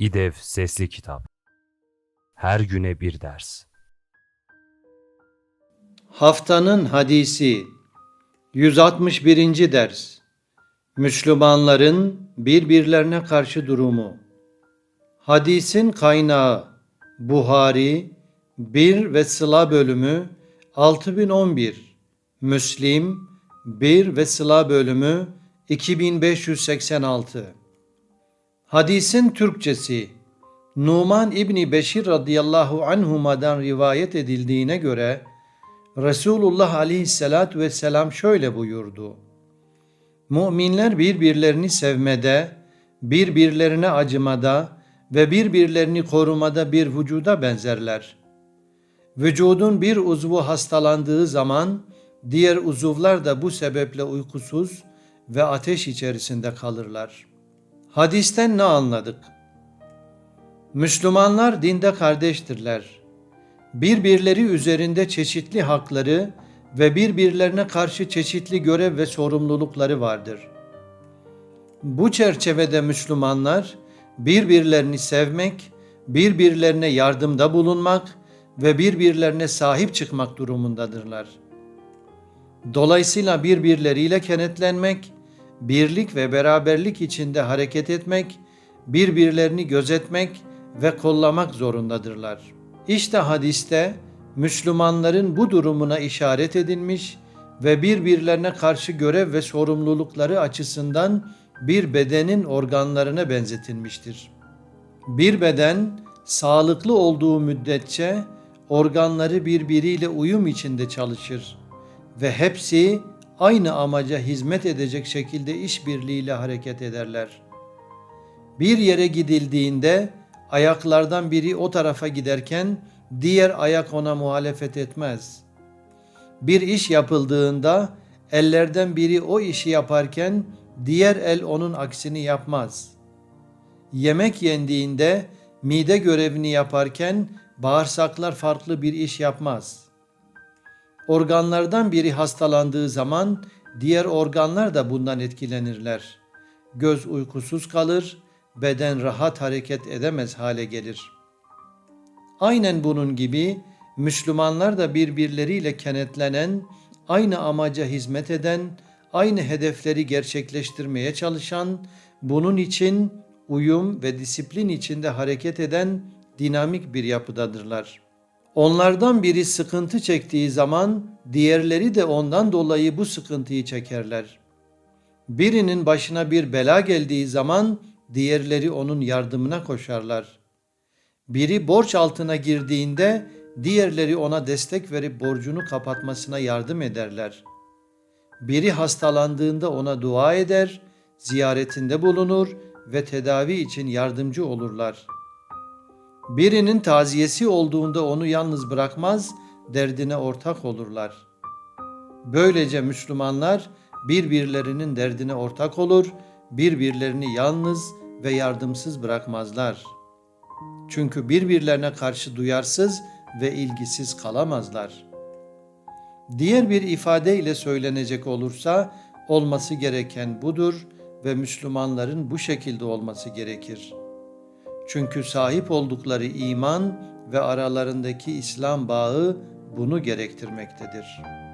İDEV Sesli Kitap. Her güne bir ders. Haftanın hadisi 161. ders. Müslümanların birbirlerine karşı durumu. Hadisin kaynağı Buhari 1 ve Sıla bölümü 6011 Müslim 1 ve Sıla bölümü 2586 Hadisin Türkçesi Numan İbni Beşir radıyallahu anhuma'dan rivayet edildiğine göre Resulullah aleyhissalatü vesselam şöyle buyurdu. Müminler birbirlerini sevmede, birbirlerine acımada ve birbirlerini korumada bir vücuda benzerler. Vücudun bir uzvu hastalandığı zaman diğer uzuvlar da bu sebeple uykusuz ve ateş içerisinde kalırlar. Hadisten ne anladık? Müslümanlar dinde kardeştirler birbirleri üzerinde çeşitli hakları ve birbirlerine karşı çeşitli görev ve sorumlulukları vardır. Bu çerçevede Müslümanlar birbirlerini sevmek, birbirlerine yardımda bulunmak ve birbirlerine sahip çıkmak durumundadırlar. Dolayısıyla birbirleriyle kenetlenmek, birlik ve beraberlik içinde hareket etmek, birbirlerini gözetmek ve kollamak zorundadırlar.'' İşte hadiste Müslümanların bu durumuna işaret edilmiş ve birbirlerine karşı görev ve sorumlulukları açısından bir bedenin organlarına benzetilmiştir. Bir beden sağlıklı olduğu müddetçe organları birbiriyle uyum içinde çalışır ve hepsi aynı amaca hizmet edecek şekilde işbirliğiyle hareket ederler. Bir yere gidildiğinde ayaklardan biri o tarafa giderken diğer ayak ona muhalefet etmez. Bir iş yapıldığında ellerden biri o işi yaparken diğer el onun aksini yapmaz. Yemek yendiğinde mide görevini yaparken bağırsaklar farklı bir iş yapmaz. Organlardan biri hastalandığı zaman diğer organlar da bundan etkilenirler. Göz uykusuz kalır, beden rahat hareket edemez hale gelir. Aynen bunun gibi Müslümanlar da birbirleriyle kenetlenen, aynı amaca hizmet eden, aynı hedefleri gerçekleştirmeye çalışan, bunun için uyum ve disiplin içinde hareket eden dinamik bir yapıdadırlar. Onlardan biri sıkıntı çektiği zaman diğerleri de ondan dolayı bu sıkıntıyı çekerler. Birinin başına bir bela geldiği zaman diğerleri onun yardımına koşarlar. Biri borç altına girdiğinde diğerleri ona destek verip borcunu kapatmasına yardım ederler. Biri hastalandığında ona dua eder, ziyaretinde bulunur ve tedavi için yardımcı olurlar. Birinin taziyesi olduğunda onu yalnız bırakmaz, derdine ortak olurlar. Böylece Müslümanlar birbirlerinin derdine ortak olur, birbirlerini yalnız ve yardımsız bırakmazlar. Çünkü birbirlerine karşı duyarsız ve ilgisiz kalamazlar. Diğer bir ifadeyle söylenecek olursa olması gereken budur ve Müslümanların bu şekilde olması gerekir. Çünkü sahip oldukları iman ve aralarındaki İslam bağı bunu gerektirmektedir.''